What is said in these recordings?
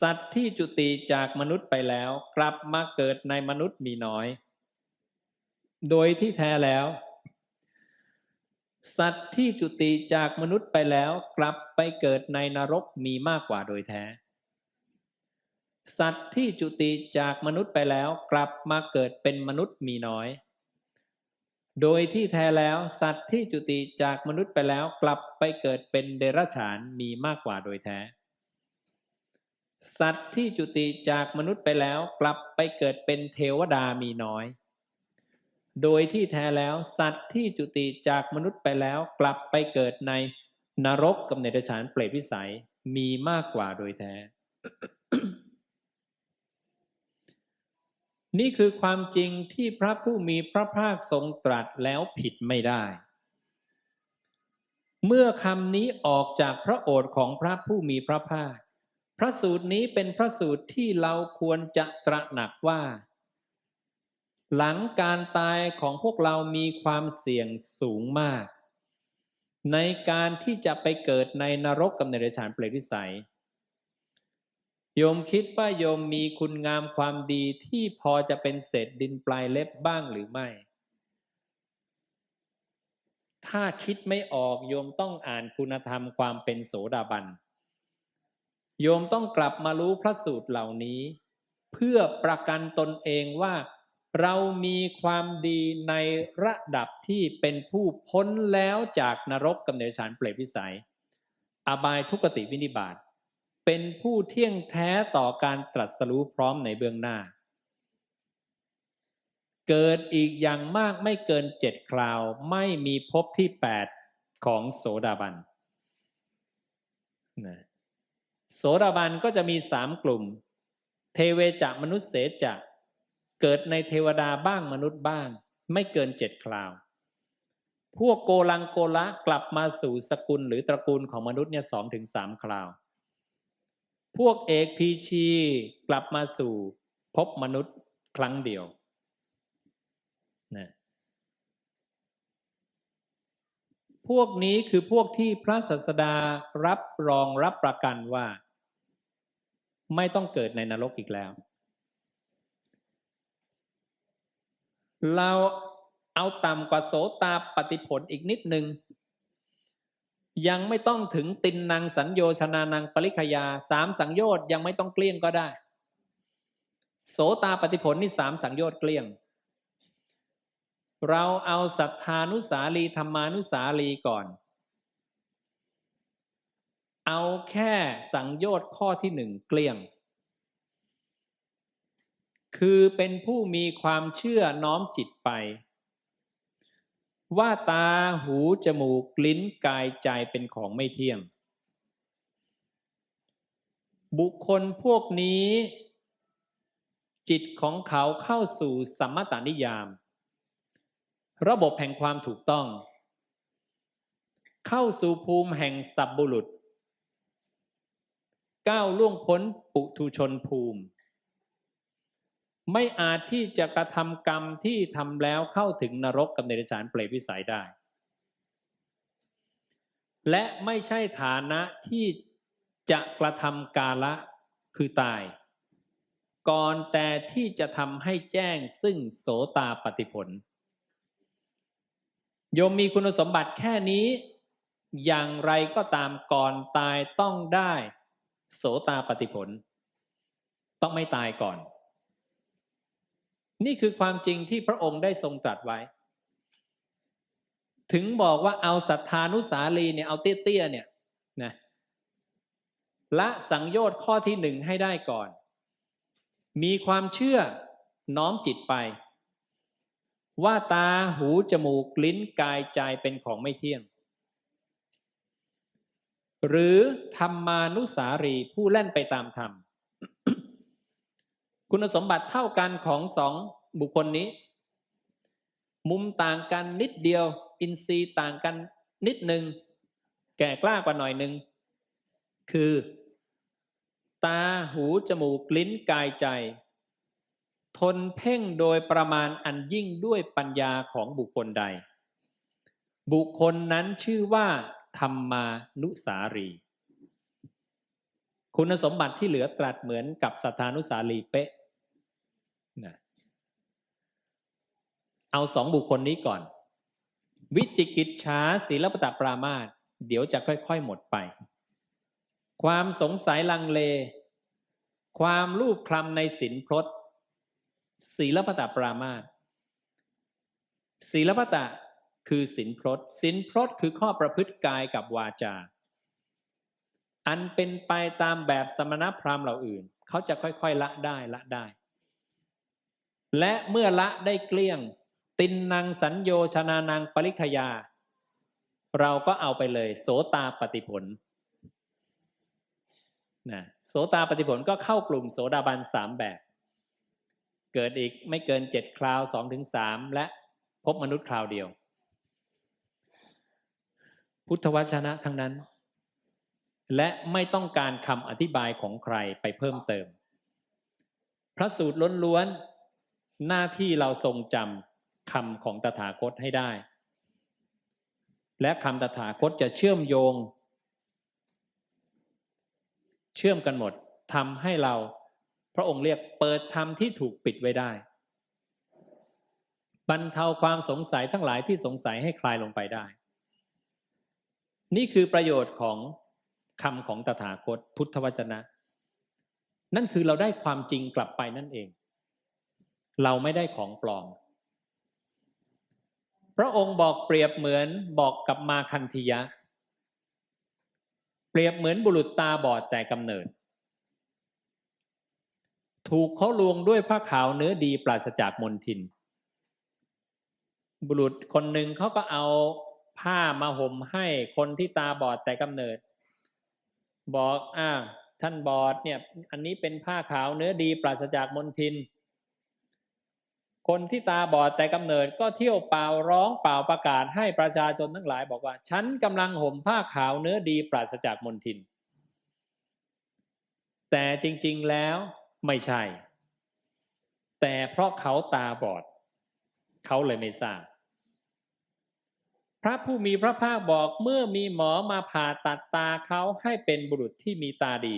สัตว์ที่จุติจากมนุษย์ไปแล้ว กลับมาเกิดในมนุษย์มีน้อย โดยที่แท้แล้ว สัตว์ที่จุติจากมนุษย์ไปแล้ว กลับไปเกิดในนรกมีมากกว่าโดยแท้ สัตว์ที่จุติจากมนุษย์ไปแล้ว กลับมาเกิดเป็นมนุษย์มีน้อย โดยที่แท้แล้ว สัตว์ที่จุติจากมนุษย์ไปแล้ว กลับไปเกิดเป็นเดรัจฉานมีมากกว่าโดยแท้ สัตว์ที่จุติจากมนุษย์ไปแล้วกลับไปเกิดเป็นเทวดามีน้อย โดยที่แท้แล้วสัตว์ที่จุติจากมนุษย์ไปแล้วกลับไปเกิดในนรกกับเนรชานเปรตวิสัยมีมากกว่าโดยแท้ นี่คือความจริงที่พระผู้มีพระภาคทรงตรัสแล้วผิดไม่ได้ เมื่อคำนี้ออกจากพระโอษฐ์ของพระผู้มีพระภาค พระสูตรนี้เป็นพระสูตรที่เราควรจะตระหนักว่า หลังการตายของพวกเรามีความเสี่ยงสูงมาก ในการที่จะไปเกิดในนรกกับในเดชานเปรตวิสัย โยมคิดว่าโยมมีคุณงามความดีที่พอจะเป็นเศษดินปลายเล็บบ้างหรือไม่ ถ้าคิดไม่ออกโยมต้องอ่านคุณธรรมความเป็นโสดาบัน โยมต้องกลับมารู้พระสูตรเหล่านี้ เพื่อประกันตนเองว่า เรามีความดีในระดับที่เป็นผู้พ้นแล้วจากนรกกำเนิดฉานเปรตวิสัย อบายทุกติวินิบาตเป็นผู้เที่ยงแท้ต่อการตรัสรู้พร้อมในเบื้องหน้า เกิดอีกอย่างมากไม่เกินเจ็ดคราวไม่มีภพที่แปดของโสดาบันนะ โสดาบันก็จะมีสามกลุ่ม เทเวจะมนุษย์เสจะเกิดในเทวดาบ้างมนุษย์บ้าง ไม่เกินเจ็ดคราว พวกโกลังโกละกลับมาสู่สกุลหรือตระกูลของมนุษย์เนี่ยสองถึงสามคราว พวกเอกพีชีกลับมาสู่พบมนุษย์ครั้งเดียวนะ พวกนี้คือพวกที่พระศาสดารับรองรับประกันว่า ไม่ต้องเกิดในนรกอีกแล้ว เราเอาต่ำกว่าโสตาปฏิผลอีกนิดหนึ่งยังไม่ต้องถึงตินนางสัญโยชนานังปริคยาสามสังโยชน์ยังไม่ต้องเกลี้ยงก็ได้ โสตาปฏิผลนี่สามสังโยชน์เกลี้ยง เราเอาศรัทธานุสาลีธรรมานุสาลีก่อน เอาแค่สังโยชน์ข้อที่หนึ่งเกลี้ยง คือเป็นผู้มีความเชื่อน้อมจิตไป ว่าตาหูจมูกลิ้นกายใจเป็นของไม่เที่ยง บุคคลพวกนี้ จิตของเขาเข้าสู่สัมมตานิยาม ระบบแห่งความถูกต้อง เข้าสู่ภูมิแห่งสับบุรุษ ก้าวล่วงพ้นปุถุชนภูมิ ไม่อาจที่จะกระทำกรรมที่ทำแล้วเข้าถึงนรกกับเนรชานเปรตวิสัยได้ และไม่ใช่ฐานะที่จะกระทำกาละคือตาย ก่อนแต่ที่จะทำให้แจ้งซึ่งโสตาปฏิผล โยมมีคุณสมบัติแค่นี้ อย่างไรก็ตามก่อนตายต้องได้ โสตาปฏิผล ต้องไม่ตายก่อน นี่คือความจริงที่พระองค์ได้ทรงตรัสไว้ ถึงบอกว่าเอาศรัทธานุสาลีเนี่ยเอาเตี้ยๆเนี่ยนะละสังโยชน์ข้อที่หนึ่งให้ได้ก่อน มีความเชื่อน้อมจิตไป ว่าตาหูจมูกลิ้นกายใจเป็นของไม่เที่ยง หรือธรรมานุสารีผู้แล่นไปตามธรรม คุณสมบัติเท่ากันของสองบุคคลนี้ มุมต่างกันนิดเดียว อินทรีย์ต่างกันนิดหนึ่งแก่กล้ากว่าหน่อยหนึ่งคือ ตาหูจมูกลิ้นกายใจ ทนเพ่งโดยประมาณอันยิ่งด้วยปัญญาของบุคคลใด บุคคลนั้นชื่อว่าธรรมานุสารี คุณสมบัติที่เหลือตรัสเหมือนกับสัทธานุสาลีเป๊ะนะเอาสองบุคคลนี้ก่อน วิจิกิจฉาศีลปตะปรามาสเดี๋ยวจะค่อย ๆ หมดไป ความสงสัยลังเล ความรูปคลำในศีลพรต ศีลปตะปรามาสศีลปตะคือศีลพรตศีลพรตคือข้อประพฤติกายกับวาจา อันเป็นไปตามแบบสมณพราหมณ์เหล่าอื่น เขาจะค่อยๆละได้ละได้ และเมื่อละได้เกลี้ยง ตินนางสัญโยชนานางปริคยา เราก็เอาไปเลย โสตาปฏิผลนะโสตาปฏิผลก็เข้ากลุ่มโสดาบันสามแบบ เกิดอีกไม่เกินเจ็ดคราวสองถึงสามและพบมนุษย์คราวเดียว พุทธวจนะทั้งนั้น และไม่ต้องการคำอธิบายของใครไปเพิ่มเติม พระสูตรล้วนๆหน้าที่เราทรงจำคำของตถาคตให้ได้ และคำตถาคตจะเชื่อมโยง เชื่อมกันหมดทำให้เรา พระองค์เรียกเปิดธรรมที่ถูกปิดไว้ได้ บรรเทาความสงสัยทั้งหลายที่สงสัยให้คลายลงไปได้ นี่คือประโยชน์ของคำของตถาคตพุทธวจนะ นั่นคือเราได้ความจริงกลับไปนั่นเอง เราไม่ได้ของปลอมพระองค์บอกเปรียบเหมือนบอกกับมาคันธิยะ เปรียบเหมือนบุรุษตาบอดแต่กำเนิด ถูกเขาลวงด้วยผ้าขาวเนื้อดีปราศจากมนทิน บุรุษคนหนึ่งเขาก็เอาผ้ามาห่มให้คนที่ตาบอดแต่กำเนิด บอกอ่าท่านบอดเนี่ยอันนี้เป็นผ้าขาวเนื้อดีปราศจากมนทิน คนที่ตาบอดแต่กำเนิดก็เที่ยวเป่าร้องเป่าประกาศให้ประชาชนทั้งหลาย บอกว่า ฉันกำลังห่มผ้าขาวเนื้อดีปราศจากมนทิน แต่จริง ๆแล้ว ไม่ใช่ แต่เพราะเขาตาบอด เขาเลยไม่ทราบพระผู้มีพระภาคบอกเมื่อมีหมอมาผ่าตัดตาเขาให้เป็นบุรุษที่มีตาดี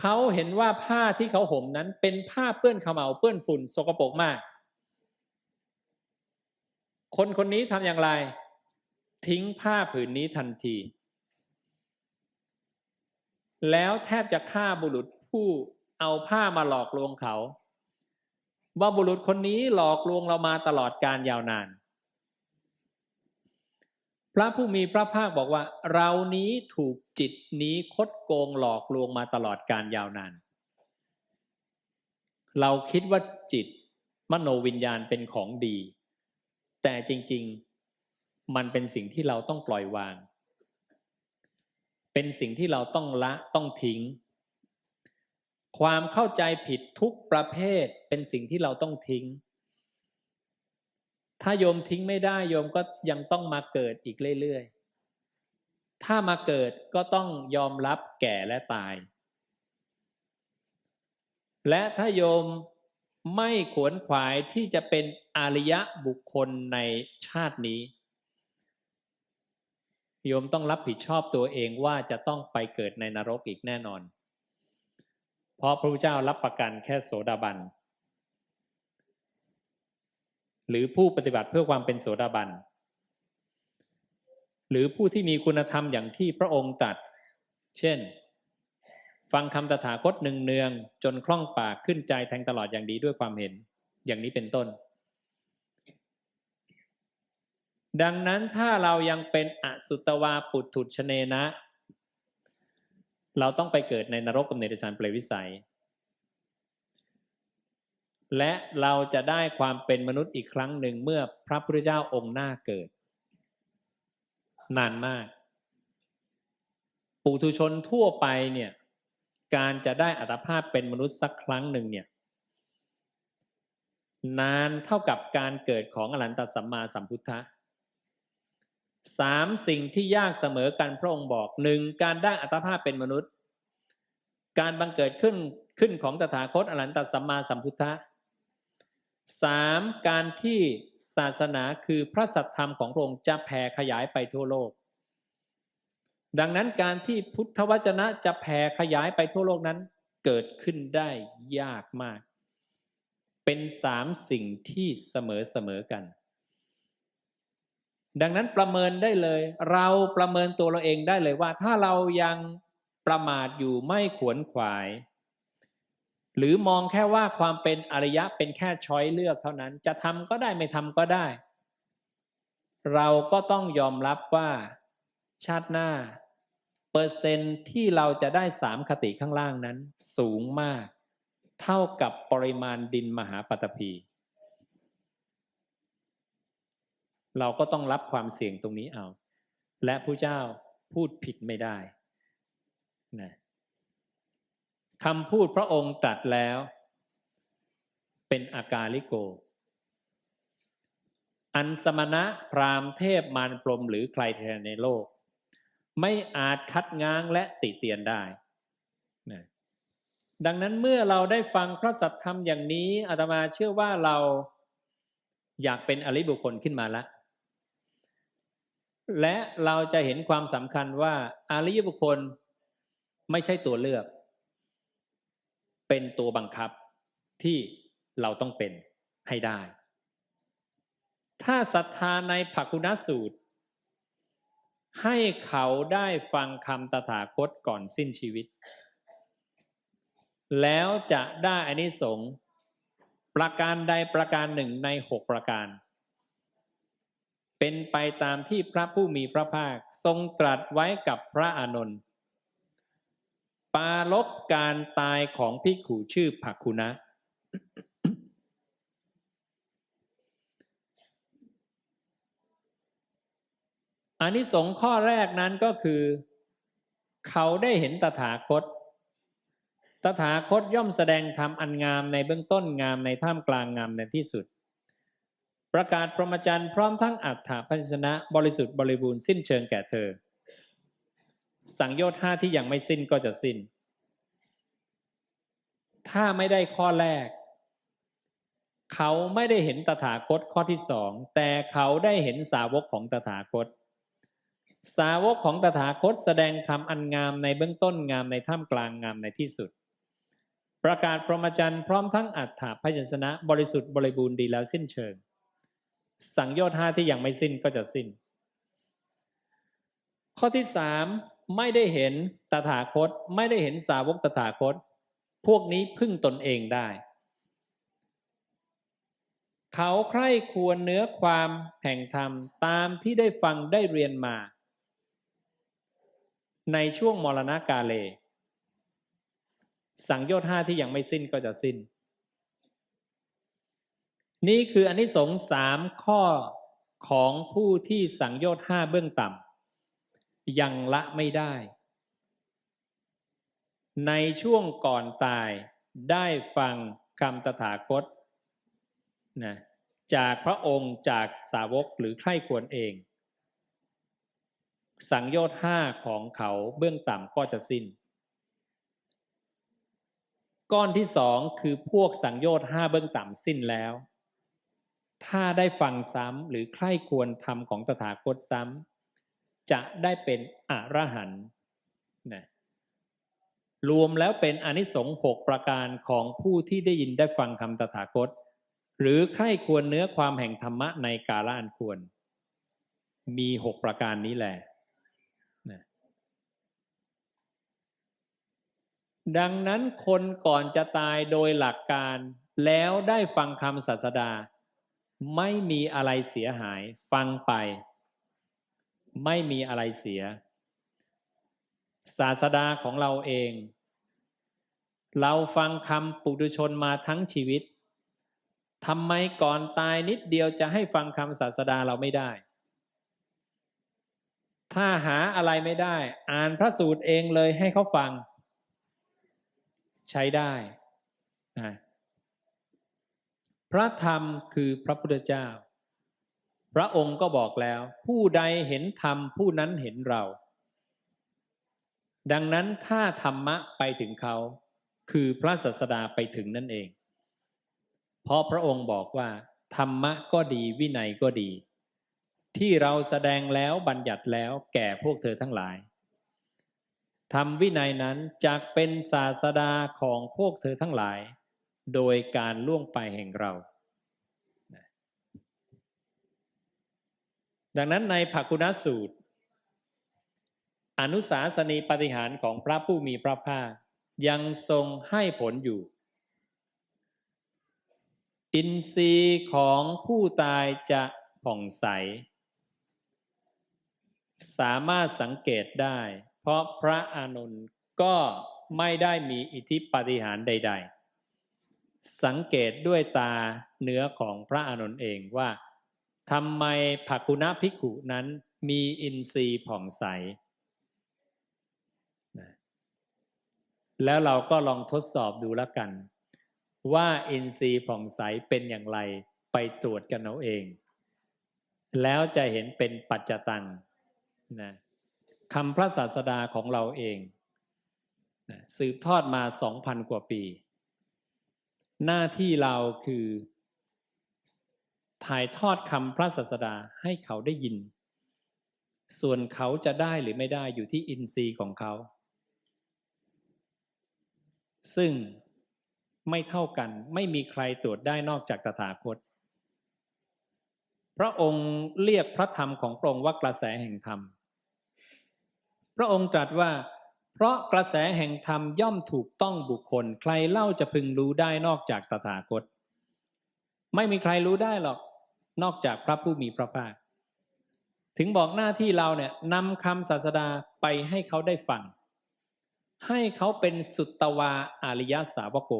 เขาเห็นว่าผ้าที่เขาห่มนั้นเป็นผ้าเปื้อนขมเหลาเปื้อนฝุ่นสกปรกมาก คนคนนี้ทำอย่างไร ทิ้งผ้าผืนนี้ทันที แล้วแทบจะฆ่าบุรุษผู้เอาผ้ามาหลอกลวงเขา ว่าบุรุษคนนี้หลอกลวงเรามาตลอดการยาวนาน พระผู้มีพระภาคบอกว่า เรานี้ถูกจิตนี้คดโกงหลอกลวงมาตลอดการยาวนาน เราคิดว่าจิตมโนวิญญาณเป็นของดี แต่จริง ๆ มันเป็นสิ่งที่เราต้องปล่อยวาง เป็นสิ่งที่เราต้องละต้องทิ้ง ความเข้าใจผิดทุกประเภทเป็นสิ่งที่เราต้องทิ้ง ถ้าโยมทิ้งไม่ได้โยมก็ยังต้องมาเกิดอีกเรื่อยๆ ถ้ามาเกิดก็ต้องยอมรับแก่และตาย และถ้าโยมไม่ขวนขวายที่จะเป็นอริยะบุคคลในชาตินี้ โยมต้องรับผิดชอบตัวเองว่าจะต้องไปเกิดในนรกอีกแน่นอน เพราะพระพุทธเจ้ารับประกันแค่โสดาบัน หรือผู้ปฏิบัติเพื่อความเป็นโสดาบัน หรือผู้ที่มีคุณธรรมอย่างที่พระองค์ตรัส เช่น ฟังคำตถาคตหนึ่งเนืองจนคล่องปากขึ้นใจแทงตลอดอย่างดีด้วยความเห็น อย่างนี้เป็นต้น ดังนั้นถ้าเรายังเป็นอสุตวาปุถุชเนนะ เราต้องไปเกิดในนรกกับเนรชานเปรวิสัย และเราจะได้ความเป็นมนุษย์อีกครั้งหนึ่งเมื่อพระพุทธเจ้าองค์หน้าเกิด นานมาก ปุถุชนทั่วไปเนี่ยการจะได้อัตภาพเป็นมนุษย์สักครั้งหนึ่งเนี่ยนานเท่ากับการเกิดของอรันตสัมมาสัมพุทธะ สามสิ่งที่ยากเสมอกันพระองค์บอกหนึ่งการได้อัตภาพเป็นมนุษย์ การบังเกิดขึ้นขึ้นของตถาคตอรันตสัมมาสัมพุทธะสามการที่ศาสนาคือพระสัทธรรมของพระองค์จะแผ่ขยายไปทั่วโลก ดังนั้นการที่พุทธวจนะจะแผ่ขยายไปทั่วโลกนั้นเกิดขึ้นได้ยากมาก เป็นสามสิ่งที่เสมอเสมอกัน ดังนั้นประเมินได้เลย เราประเมินตัวเราเองได้เลยว่า ถ้าเรายังประมาทอยู่ไม่ขวนขวาย หรือมองแค่ว่าความเป็นอริยะเป็นแค่ช้อยเลือกเท่านั้น จะทำก็ได้ไม่ทำก็ได้ เราก็ต้องยอมรับว่าชาติหน้า เปอร์เซ็นต์ที่เราจะได้สามคติข้างล่างนั้น สูงมาก เท่ากับปริมาณดินมหาปฐพี เราก็ต้องรับความเสี่ยงตรงนี้เอา และผู้เจ้าพูดผิดไม่ได้นะคำพูดพระองค์ตรัสแล้ว เป็นอากาลิโก อันสมณะพรามเทพมารพรมหรือใครแทนในโลก ไม่อาจคัดง้างและติเตียนได้นะดังนั้นเมื่อเราได้ฟังพระสัทธรรมอย่างนี้อาตมาเชื่อว่าเราอยากเป็นอริบุคคลขึ้นมาแล้ว และเราจะเห็นความสำคัญว่าอริยบุคคลไม่ใช่ตัวเลือก เป็นตัวบังคับที่เราต้องเป็นให้ได้ ถ้าศรัทธาในภักคุณสูตร ให้เขาได้ฟังคำตถาคตก่อนสิ้นชีวิต แล้วจะได้อานิสงส์ประการใดประการหนึ่งในหกประการ เป็นไปตามที่พระผู้มีพระภาคทรงตรัสไว้กับพระอานนท์ปาลบการตายของภิกขุชื่อภักคุนะอานิสงส์ข้อแรกนั้นก็คือ เขาได้เห็นตถาคต ตถาคตย่อมแสดงธรรมอันงามในเบื้องต้นงามในท่ามกลางงามในที่สุด ประกาศพรหมจรรย์พร้อมทั้งอัฏฐพัญชนะบริสุทธิ์บริบูรณ์สิ้นเชิงแก่เธอ สังโยชน์ห้าที่ยังไม่สิ้นก็จะสิ้น ถ้าไม่ได้ข้อแรก เขาไม่ได้เห็นตถาคตข้อที่สองแต่เขาได้เห็นสาวกของตถาคต สาวกของตถาคตแสดงธรรมอันงามในเบื้องต้นงามในท่ามกลางงามในที่สุดประกาศพรหมจรรย์พร้อมทั้งอัฏฐพยัญชนะบริสุทธิ์บริบูรณ์ดีแล้วสิ้นเชิง สังโยชน์ห้าที่ยังไม่สิ้นก็จะสิ้น ข้อที่สามไม่ได้เห็นตถาคต ไม่ได้เห็นสาวกตถาคต พวกนี้พึ่งตนเองได้ เขาใคร่ควรเนื้อความแห่งธรรมตามที่ได้ฟังได้เรียนมา ในช่วงมรณกาเล สังโยชน์ห้าที่ยังไม่สิ้นก็จะสิ้น นี่คืออนนิสงส์สามข้อของผู้ที่สังโยชน์ห้าเบื้องต่ำยังละไม่ได้ ในช่วงก่อนตายได้ฟังคำตถาคตนะจากพระองค์จากสาวกหรือใครควรเอง สังโยชน์ห้าของเขาเบื้องต่ำก็จะสิ้น ก้อนที่สองคือพวกสังโยชน์ห้าเบื้องต่ำสิ้นแล้ว ถ้าได้ฟังซ้ำหรือใคร่ควรธรรมของตถาคตซ้ำจะได้เป็นอรหันต์นะรวมแล้วเป็นอนิสงส์หกประการของผู้ที่ได้ยินได้ฟังคำตถาคต หรือใคร่ควรเนื้อความแห่งธรรมะในกาลอันควร มีหกประการนี้แหละนะดังนั้นคนก่อนจะตายโดยหลักการแล้วได้ฟังคำศาสดา ไม่มีอะไรเสียหาย ฟังไป ไม่มีอะไรเสีย ศาสดาของเราเอง เราฟังคำปุถุชนมาทั้งชีวิตทำไมก่อนตายนิดเดียวจะให้ฟังคำศาสดาเราไม่ได้ ถ้าหาอะไรไม่ได้ อ่านพระสูตรเองเลยให้เขาฟัง ใช้ได้นะ พระธรรมคือพระพุทธเจ้า พระองค์ก็บอกแล้ว ผู้ใดเห็นธรรมผู้นั้นเห็นเรา ดังนั้นถ้าธรรมะไปถึงเขา คือพระศาสดาไปถึงนั่นเอง เพราะพระองค์บอกว่า ธรรมะก็ดีวินัยก็ดี ที่เราแสดงแล้วบัญญัติแล้วแก่พวกเธอทั้งหลายธรรมวินัยนั้นจักเป็นศาสดาของพวกเธอทั้งหลาย โดยการล่วงไปแห่งเรา ดังนั้นในภาคุณสูตร อนุสาสนีปฏิหารของพระผู้มีพระภาคยังทรงให้ผลอยู่ อินทรีย์ของผู้ตายจะผ่องใส สามารถสังเกตได้ เพราะพระอานนท์ก็ไม่ได้มีอิทธิปฏิหารใด ๆ สังเกตด้วยตาเนื้อของพระอานนท์เองว่าทำไมภักคุณภิกขุนั้นมีอินทรีย์ผ่องใส แล้วเราก็ลองทดสอบดูแล้วกัน ว่าอินทรีย์ผ่องใสเป็นอย่างไรไปตรวจกันเอาเอง แล้วจะเห็นเป็นปัจจตังนะคำพระศาสดาของเราเองนะสืบทอดมาสองพันกว่าปี หน้าที่เราคือ ถ่ายทอดคำพระศาสดาให้เขาได้ยิน ส่วนเขาจะได้หรือไม่ได้อยู่ที่อินทรีย์ของเขา ซึ่งไม่เท่ากันไม่มีใครตรวจได้นอกจากตถาคต พระองค์เรียกพระธรรมของพระองค์ว่ากระแสแห่งธรรม พระองค์ตรัสว่า เพราะกระแสแห่งธรรมย่อมถูกต้องบุคคล ใครเล่าจะพึงรู้ได้นอกจากตถาคต ไม่มีใครรู้ได้หรอกนอกจากพระผู้มีพระภาค ถึงบอกหน้าที่เราเนี่ยนำคำศาสดาไปให้เขาได้ฟัง ให้เขาเป็นสุตตวาอาริยสาวโก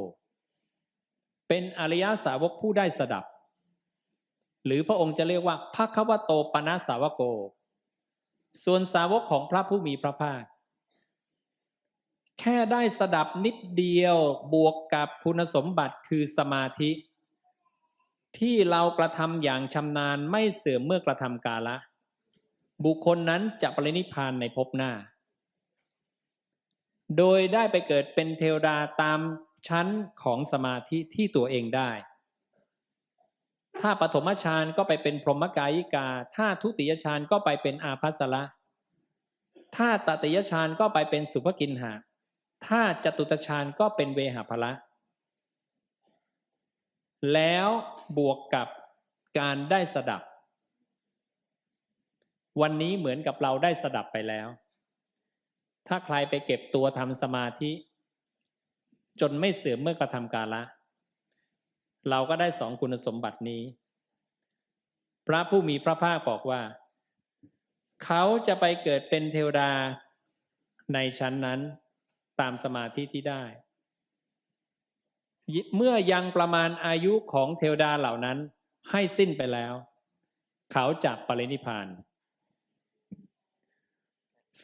เป็นอริยสาวกผู้ได้สดับ หรือพระองค์จะเรียกว่าพระควโตปนาสาวโก ส่วนสาวกของพระผู้มีพระภาค แค่ได้สดับนิดเดียวบวกกับคุณสมบัติคือสมาธิ ที่เรากระทำอย่างชำนาญไม่เสื่อมเมื่อกระทำกาละ บุคคลนั้นจะปรินิพานในภพหน้า โดยได้ไปเกิดเป็นเทวดาตามชั้นของสมาธิที่ตัวเองได้ ถ้าปฐมฌานก็ไปเป็นพรหมกายิกา ถ้าทุติยฌานก็ไปเป็นอาภัสละ ถ้าตติยฌานก็ไปเป็นสุภกินหา ถ้าจตุตฌานก็เป็นเวหาภละ แล้วบวกกับการได้สดับ วันนี้เหมือนกับเราได้สดับไปแล้ว ถ้าใครไปเก็บตัวทำสมาธิ จนไม่เสื่อมเมื่อกระทำกาละ เราก็ได้สองคุณสมบัตินี้ พระผู้มีพระภาคบอกว่า เขาจะไปเกิดเป็นเทวดาในชั้นนั้น ตามสมาธิที่ได้ เมื่อยังประมาณอายุของเทวดาเหล่านั้นให้สิ้นไปแล้ว เขาจะปรินิพาน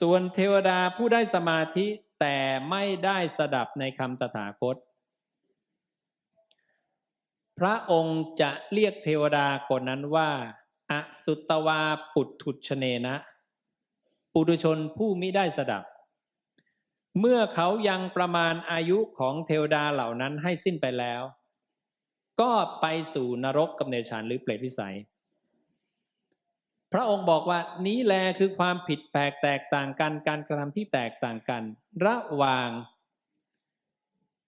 ส่วนเทวดาผู้ได้สมาธิแต่ไม่ได้สดับในคำตถาคต พระองค์จะเรียกเทวดาคนนั้นว่า อสุตวาปุถุชเนนะ ปุถุชนผู้มิได้สดับ เมื่อเขายังประมาณอายุของเทวดาเหล่านั้นให้สิ้นไปแล้ว ก็ไปสู่นรกกับเนชานหรือเปรตวิสัย พระองค์บอกว่านี้แลคือความผิดแปลกแตกต่างกันการกระทำที่แตกต่างกัน ระหว่าง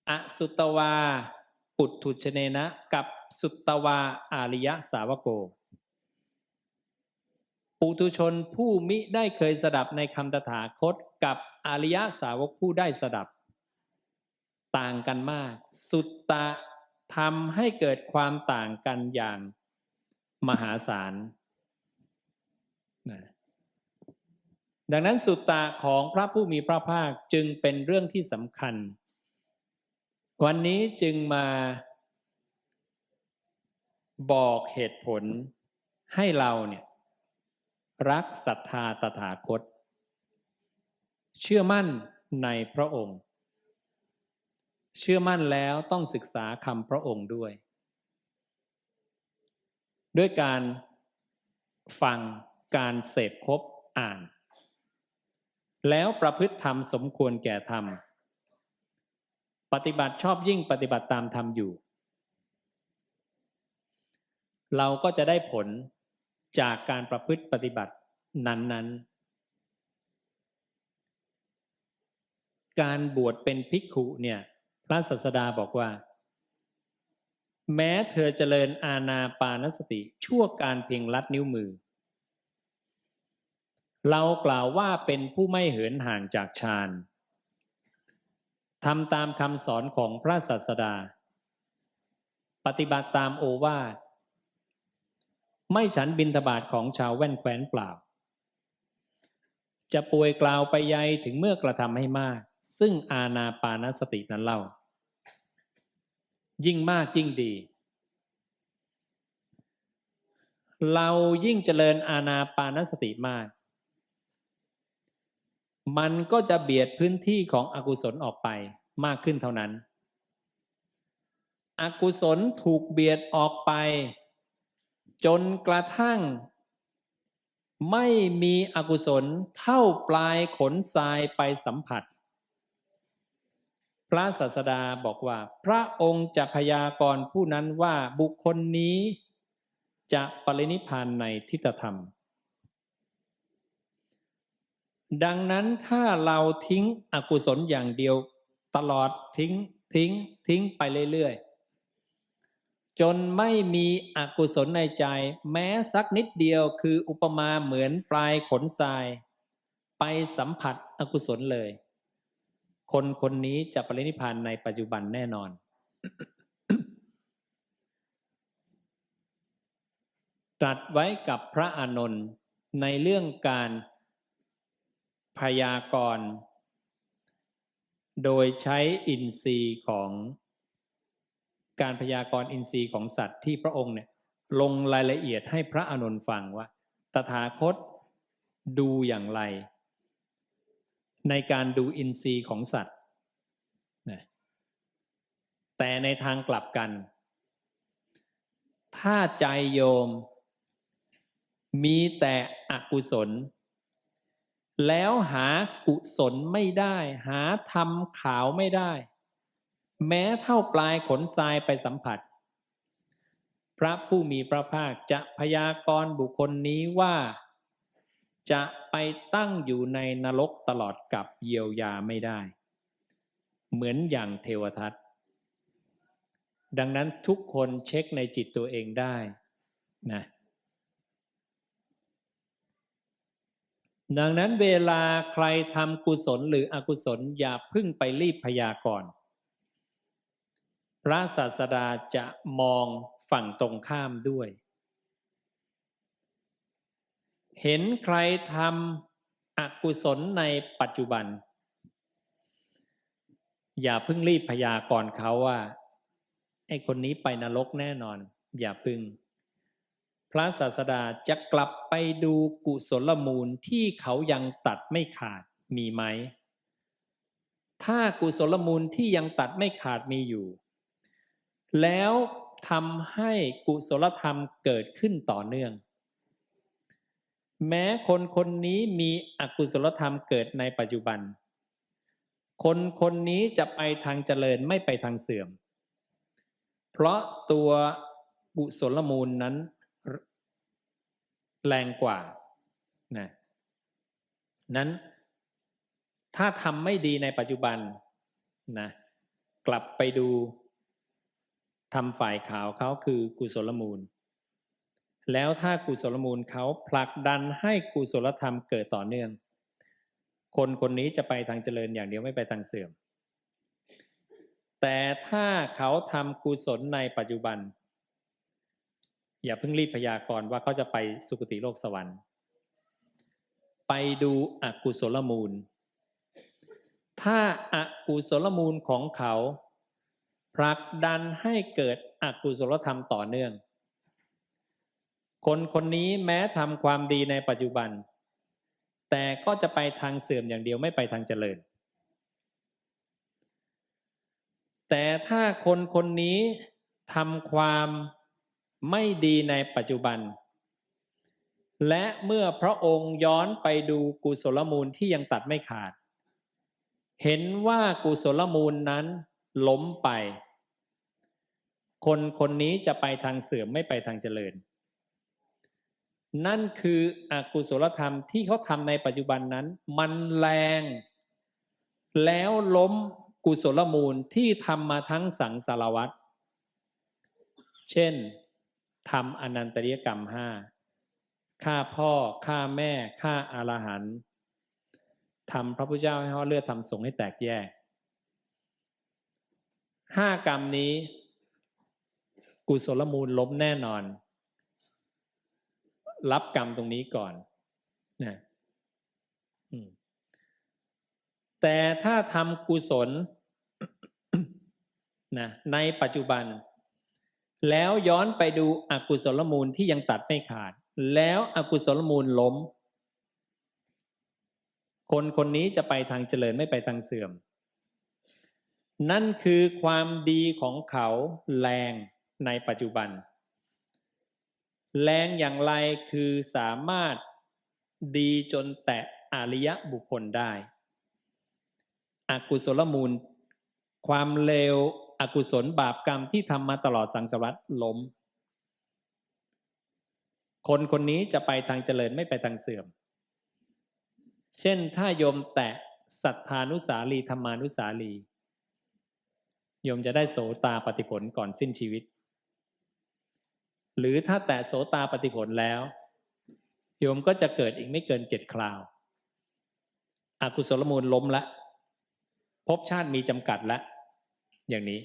อสุตวา ปุถุชเนนะ กับสุตวาอาริยสาวโก ปุถุชนผู้มิได้เคยสดับในคำตถาคตกับอริยสาวกผู้ได้สดับ ต่างกันมาก สุตตะทำให้เกิดความต่างกันอย่างมหาศาลนะดังนั้นสุตตะของพระผู้มีพระภาคจึงเป็นเรื่องที่สำคัญ วันนี้จึงมาบอกเหตุผลให้เราเนี่ย รักศรัทธาตถาคต เชื่อมั่นในพระองค์ เชื่อมั่นแล้วต้องศึกษาคำพระองค์ด้วย ด้วยการฟังการเสพคบอ่าน แล้วประพฤติธรรมสมควรแก่ธรรม ปฏิบัติชอบยิ่งปฏิบัติตามธรรมอยู่ เราก็จะได้ผล จากการประพฤติปฏิบัตินั้นการบวชเป็นภิกขุเนี่ย พระศาสดาบอกว่า แม้เธอเจริญอาณาปานสติ ชั่วการเพียงลัดนิ้วมือ เรากล่าวว่าเป็นผู้ไม่เหินห่างจากฌานทำตามคำสอนของพระศาสดา ปฏิบัติตามโอวาท ไม่ฉันบินทบาทของชาวแว่นแคว้นเปล่า จะป่วยกล่าวไปยัยถึงเมื่อกระทำให้มาก ซึ่งอาณาปานสตินั้นเล่า ยิ่งมากยิ่งดี เรายิ่งเจริญอาณาปานสติมาก มันก็จะเบียดพื้นที่ของอกุศลออกไปมากขึ้นเท่านั้น อกุศลถูกเบียดออกไป จนกระทั่ง ไม่มีอกุศลเท่าปลายขนทรายไปสัมผัส พระศาสดาบอกว่า พระองค์จะพยากรณ์ผู้นั้นว่าบุคคลนี้จะปรินิพานในทิฏฐธรรม ดังนั้นถ้าเราทิ้งอกุศลอย่างเดียวตลอดทิ้งทิ้งทิ้งไปเรื่อยๆ จนไม่มีอกุศลในใจ แม้สักนิดเดียวคืออุปมาเหมือนปลายขนทราย ไปสัมผัสอกุศลเลย คนคนนี้จะปรินิพพานในปัจจุบันแน่นอน ตรัสไว้กับพระอานนท์ในเรื่องการพยากรณ์โดยใช้อินทรีย์ของ การพยากรณ์อินทรีย์ของสัตว์ที่พระองค์เนี่ยลงรายละเอียดให้พระอานนท์ฟังว่า ตถาคตดูอย่างไร ในการดูอินทรีย์ของสัตว์นะแต่ในทางกลับกัน ถ้าใจโยมมีแต่อกุศล แล้วหากุศลไม่ได้ หาธรรมขาวไม่ได้ แม้เท่าปลายขนทรายไปสัมผัส พระผู้มีพระภาคจะพยากรณ์บุคคลนี้ว่า จะไปตั้งอยู่ในนรกตลอดกับเยียวยาไม่ได้ เหมือนอย่างเทวทัตดังนั้นทุกคนเช็คในจิตตัวเองได้นะดังนั้นเวลาใครทำกุศลหรืออกุศลอย่าพึ่งไปรีบพยากรณ์ พระศาสดาจะมองฝั่งตรงข้ามด้วย เห็นใครทำอกุศลในปัจจุบัน อย่าพึ่งรีบพยากรณ์เขาว่าไอ้คนนี้ไปนรกแน่นอน อย่าพึ่ง พระศาสดาจะกลับไปดูกุศลมูลที่เขายังตัดไม่ขาดมีไหม ถ้ากุศลมูลที่ยังตัดไม่ขาดมีอยู่ แล้วทำให้กุศลธรรมเกิดขึ้นต่อเนื่อง แม้คนคนนี้มีอกุศลธรรมเกิดในปัจจุบัน คนคนนี้จะไปทางเจริญไม่ไปทางเสื่อม เพราะตัวกุศลมูลนั้นแรงกว่านะนั้นถ้าทำไม่ดีในปัจจุบันนะกลับไปดู ทำฝ่ายขาวเขาคือกุศลมูล แล้วถ้ากุศลมูลเขาผลักดันให้กุศลธรรมเกิดต่อเนื่อง คนคนนี้จะไปทางเจริญอย่างเดียวไม่ไปทางเสื่อม แต่ถ้าเขาทำกุศลในปัจจุบัน อย่าเพิ่งรีบพยากรณ์ว่าเขาจะไปสุคติโลกสวรรค์ ไปดูอกุศลมูล ถ้าอากุศลมูลของเขา ผลักดันให้เกิดอกุศลธรรมต่อเนื่อง คนคนนี้แม้ทำความดีในปัจจุบัน แต่ก็จะไปทางเสื่อมอย่างเดียวไม่ไปทางเจริญ แต่ถ้าคนคนนี้ทำความไม่ดีในปัจจุบัน และเมื่อพระองค์ย้อนไปดูกุศลมูลที่ยังตัดไม่ขาด เห็นว่ากุศลมูลนั้น ล้มไป คนคนนี้จะไปทางเสื่อมไม่ไปทางเจริญ นั่นคืออกุศลธรรมที่เขาทำในปัจจุบันนั้น มันแรง แล้วล้มกุศลมูลที่ทำมาทั้งสังสารวัตรเช่นทำอนันตริยกรรมห้าฆ่าพ่อฆ่าแม่ฆ่าอารหันทำพระพุทธเจ้าให้ห่อเลือดทำสงฆ์ให้แตกแยก ห้ากรรมนี้ กุศลมูลล้มแน่นอน รับกรรมตรงนี้ก่อนนะแต่ถ้าทำกุศลนะในปัจจุบัน แล้วย้อนไปดูอกุศลมูลที่ยังตัดไม่ขาด แล้วอกุศลมูลล้ม คนคนนี้จะไปทางเจริญไม่ไปทางเสื่อม นั่นคือความดีของเขาแรงในปัจจุบัน แรงอย่างไรคือสามารถดีจนแตะอริยบุคคลได้อกุศลมูล ความเลวอกุศลบาปกรรมที่ทำมาตลอดสังสารวัตรล้ม คนคนนี้จะไปทางเจริญไม่ไปทางเสื่อม เช่นถ้าโยมแตะสัทธานุสาลีธรรมานุสาลี โยมจะได้โสตาปฏิผลก่อนสิ้นชีวิต หรือถ้าแตะโสตาปฏิผลแล้ว โยมก็จะเกิดอีกไม่เกินเจ็ดคราวอกุศลมูลล้มละภพชาติมีจำกัดละ อย่างนี้